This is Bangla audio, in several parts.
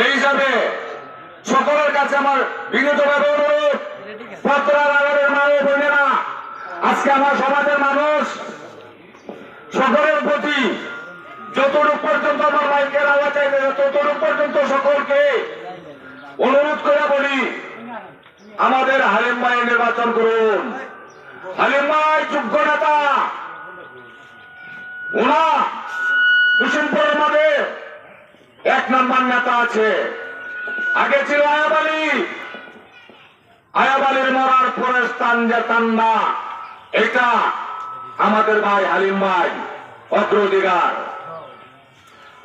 এই হিসাবে সকলের কাছে আমার বিনীতভাবে অনুরোধ পত্রা লাগানোর মা ও বোনেরা আজকে আমার সমাজের মানুষ, সকলের প্রতি যতটুক পর্যন্ত আমার মাইকের আওয়াজ চাইবে, ততটুক পর্যন্ত সকলকে অনুরোধ করে বলি, আমাদের হালিম ভাই নির্বাচন করুন। হালিম ভাই যোগ্য নেতা ওনা এক নম্বর নেতা আছে। আগে ছিল আয়াব আলী। আয়াব আলীর মরার পরে স্থান যে তান্ডা। এটা আমাদের ভাই হালিম ভাই অগ্রাধিকার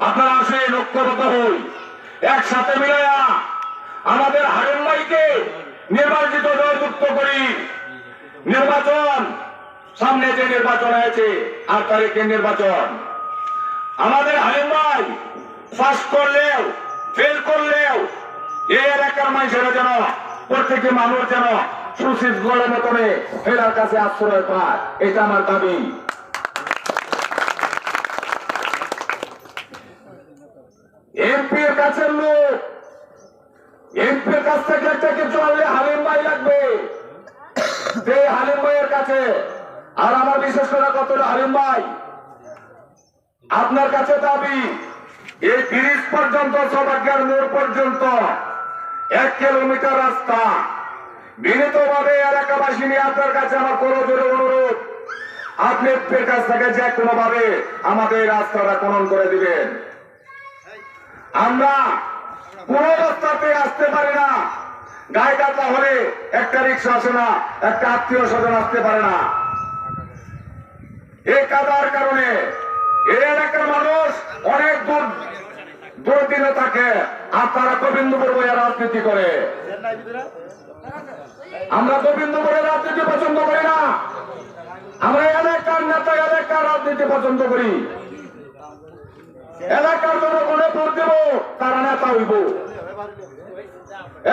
আপনারা আসেন, ঐক্যবদ্ধ হই। একসাথে মিলাইয়া আমাদের হালিম ভাইকে নির্বাচিত জয়যুক্ত করি। নির্বাচন সামনে যে নির্বাচন হয়েছে, আট তারিখের নির্বাচন। আমাদের হালিম পাস করলেও, ফেল করলেও এই এলাকার মানুষেরা যেন, প্রত্যেকটি মানুষ যেন সুশীত গড়ের মতনে ফেরার কাছে আশ্রয় পায়, এটা আমার দাবি। কাছ থেকে একটা হালিম ভাই লাগবে। কাছে, আর আমার বিশেষ করে কত হালিম ভাই, আপনার কাছে দাবি এই ব্রিজ পর্যন্ত সৌভাগ্যের মোড় পর্যন্ত এক কিলোমিটার রাস্তা। বিনীতভাবে এলাকাবাসী নিয়ে আপনার কাছে আমার কোনো জোরে অনুরোধ, আপনি এর কাছ থেকে যে কোনো ভাবে আমাদের রাস্তাটা খনন করে দিবেন। আমরা কোন রাস্তাতে আসতে পারি না। গায়ে গাতা হলে একটা রিক্সা আসে না, একটা আত্মীয় স্বজন আসতে পারে না। এই কাদার কারণে এই এলাকার মানুষ অনেক দূর দূর থাকে। আর তারা গোবিন্দপুর বইয়া রাজনীতি করে। আমরা গোবিন্দপুরের রাজনীতি পছন্দ করি না। আমরা এলাকার নেতা, এলাকার রাজনীতি পছন্দ করি। এলাকার জনগণে ভোট দেব, তারা নেতা হইব।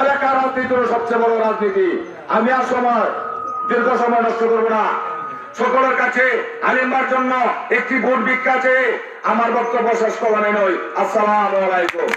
এলাকার রাজনীতি সবচেয়ে বড় রাজনীতি। আমি আর সময়, দীর্ঘ সময় নষ্ট করব না। সকলের কাছে আলিমার জন্য একটি ভোট ভিক্ষা আছে আমার বক্তব্য শেষ করা নয়। আসসালাম আলাইকুম।